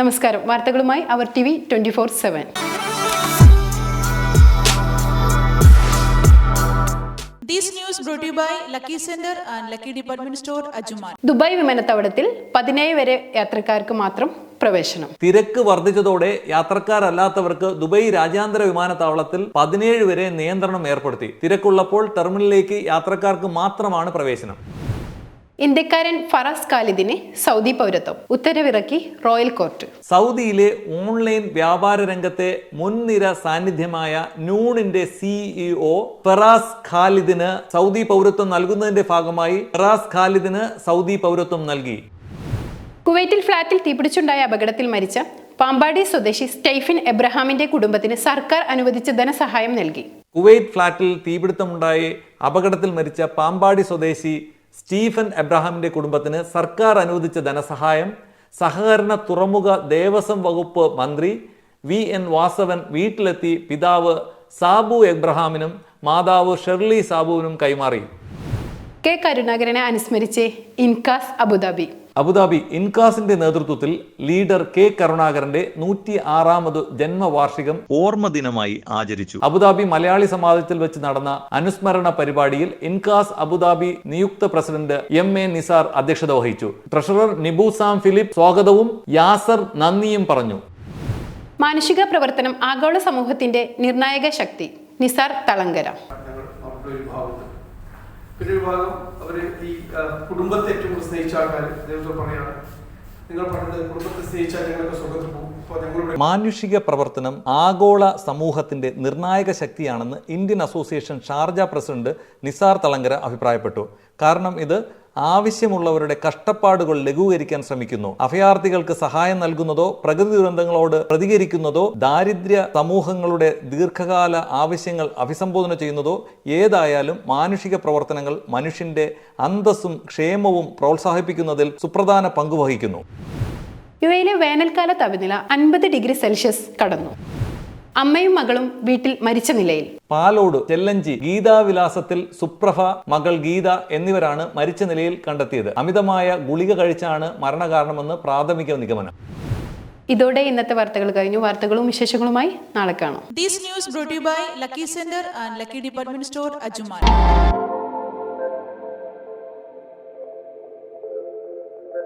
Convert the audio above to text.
നമസ്കാരം. വാർത്തകളുമായി അവർ T V twenty four seven. This news brought by Lucky Center and Lucky Department Store, Ajuman. Dubai വിമാനത്താവളത്തിൽ പതിനേഴ് വരെ യാത്രക്കാർക്ക് മാത്രം പ്രവേശനം. തിരക്ക് വർദ്ധിച്ചതോടെ യാത്രക്കാരല്ലാത്തവർക്ക് ദുബായ് രാജ്യാന്തര വിമാനത്താവളത്തിൽ പതിനേഴ് വരെ നിയന്ത്രണം ഏർപ്പെടുത്തി. തിരക്കുള്ളപ്പോൾ ടെർമിനലിലേക്ക് യാത്രക്കാർക്ക് മാത്രമാണ് പ്രവേശനം. ഇന്ത്യക്കാരൻ ഫറാസ് ഖാലിദിന് സൗദി പൗരത്വം. ഉത്തരവിറക്കി റോയൽ കോർട്ട്. സൗദിയിലെ ഓൺലൈൻ വ്യാപാര രംഗത്തെ മുൻനിര സാന്നിധ്യമായ നൂണിന്റെ സിഇഒ ഫറാസ് ഖാലിദിന് സൗദി പൗരത്വം നൽകുന്നതിന്റെ ഭാഗമായി ഫറാസ് ഖാലിദിന് സൗദി പൗരത്വം നൽകി. കുവൈറ്റിൽ ഫ്ളാറ്റിൽ തീപിടിച്ചുണ്ടായ അപകടത്തിൽ മരിച്ച പാമ്പാടി സ്വദേശി സ്റ്റൈഫിൻ എബ്രഹാമിന്റെ കുടുംബത്തിന് സർക്കാർ അനുവദിച്ച ധനസഹായം നൽകി. കുവൈറ്റ് ഫ്ളാറ്റിൽ തീപിടുത്തമുണ്ടായി അപകടത്തിൽ മരിച്ച പാമ്പാടി സ്വദേശി സ്റ്റീഫൻ എബ്രഹാമിന്റെ കുടുംബത്തിന് സർക്കാർ അനുവദിച്ച ധനസഹായം സഹകരണ തുറമുഖ ദേവസ്വം വകുപ്പ് മന്ത്രി വി എൻ വാസവൻ വീട്ടിലെത്തി പിതാവ് സാബു എബ്രഹാമിനും മാതാവ് ഷെർലി സാബുവിനും കൈമാറി. കെ കരുണാകരനെ അനുസ്മരിച്ച് ഇൻകാസ് അബുദാബി. അബുദാബി ഇൻകാസിന്റെ നേതൃത്വത്തിൽ ലീഡർ കെ കരുണാകരന്റെ നൂറ്റി ആറാമത് ജന്മവാർഷികം ഓർമ്മ ദിനമായി ആചരിച്ചു. അബുദാബി മലയാളി സമാജത്തിൽ വെച്ച് നടന്ന അനുസ്മരണ പരിപാടിയിൽ ഇൻകാസ് അബുദാബി നിയുക്ത പ്രസിഡന്റ് എം എ നിസാർ അധ്യക്ഷത വഹിച്ചു. ട്രഷറർ നിബുസാം ഫിലിപ്പ് സ്വാഗതവും യാസർ നന്ദിയും പറഞ്ഞു. മാനുഷിക പ്രവർത്തനം ആഗോള സമൂഹത്തിന്റെ നിർണായക ശക്തി നിസാർ തളങ്കര പിന്നെ ഒരു ഭാഗം അവർ ഈ കുടുംബത്തെ ഏറ്റവും കൂടുതൽ സ്നേഹിച്ച ആൾക്കാർ ദൈവത്തോട് പറയാണ് നിങ്ങൾ കുടുംബത്തെ സ്നേഹിച്ചാൽ മാനുഷിക പ്രവർത്തനം ആഗോള സമൂഹത്തിന്റെ നിർണായക ശക്തിയാണെന്ന് Indian association Sharjah president Nisar Thalangara അഭിപ്രായപ്പെട്ടു. കാരണം ഇത് ആവശ്യമുള്ളവരുടെ കഷ്ടപ്പാടുകൾ ലഘൂകരിക്കാൻ ശ്രമിക്കുന്നു. അഭയാർത്ഥികൾക്ക് സഹായം നൽകുന്നതോ പ്രകൃതി ദുരന്തങ്ങളോട് പ്രതികരിക്കുന്നതോ ദാരിദ്ര്യ സമൂഹങ്ങളുടെ ദീർഘകാല ആവശ്യങ്ങൾ അഭിസംബോധന ചെയ്യുന്നതോ ഏതായാലും മാനുഷിക പ്രവർത്തനങ്ങൾ മനുഷ്യന്റെ അന്തസ്സും ക്ഷേമവും പ്രോത്സാഹിപ്പിക്കുന്നതിൽ സുപ്രധാന പങ്കുവഹിക്കുന്നു യു എയിലെ വേനൽക്കാല താപനില അൻപത് ഡിഗ്രി സെൽഷ്യസ് കടന്നു. അമ്മയും മകളും വീട്ടിൽ മരിച്ച നിലയിൽ. പാലോട് ചെല്ലഞ്ചി ഗീതാവിലാസത്തിൽ സുപ്രഭ മകൾ ഗീത എന്നിവരാണ് മരിച്ച നിലയിൽ കണ്ടെത്തിയത്. അമിതമായ ഗുളിക കഴിച്ചാണ് മരണകാരണമെന്ന് പ്രാഥമിക നിഗമനം. ഇതോടെ ഇന്നത്തെ വാർത്തകൾ കഴിഞ്ഞു. വാർത്തകളും വിശേഷങ്ങളുമായി നാളെ കാണാം. This news brought to you by Lucky Center and Lucky Department Store, Ajuman.